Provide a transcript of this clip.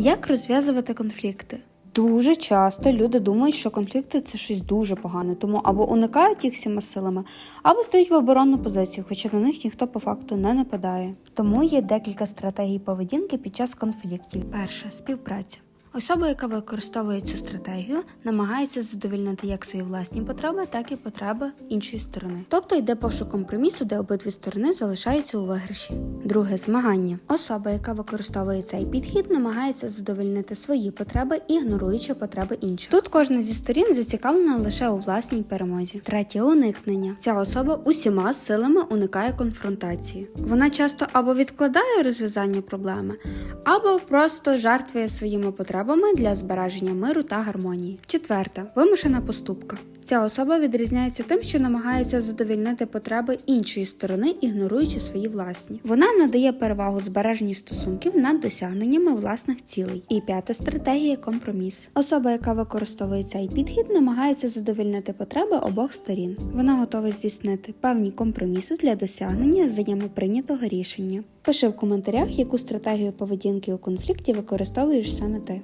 Як розв'язувати конфлікти? Дуже часто люди думають, що конфлікти це щось дуже погане, тому або уникають їх всіма силами, або стають в оборонну позицію, хоча на них ніхто по факту не нападає. Тому є декілька стратегій поведінки під час конфліктів. Перше співпраця. Особа, яка використовує цю стратегію, намагається задовільнити як свої власні потреби, так і потреби іншої сторони. Тобто йде пошук компромісу, де обидві сторони залишаються у виграші. Друге змагання. Особа, яка використовує цей підхід, намагається задовольнити свої потреби, ігноруючи потреби інших. Тут кожна зі сторін зацікавлена лише у власній перемозі. Третє уникнення. Ця особа усіма силами уникає конфронтації. Вона часто або відкладає розв'язання проблеми, або просто жертвує своїми потребами для збереження миру та гармонії. Четверта вимушена поступка. Ця особа відрізняється тим, що намагається задовільнити потреби іншої сторони, ігноруючи свої власні. Вона надає перевагу збереженню стосунків над досягненнями власних цілей. І п'ята стратегія компроміс. Особа, яка використовує цей підхід, намагається задовільнити потреби обох сторін. Вона готова здійснити певні компроміси для досягнення взаємоприйнятого рішення. Пиши в коментарях, яку стратегію поведінки у конфлікті використовуєш саме ти.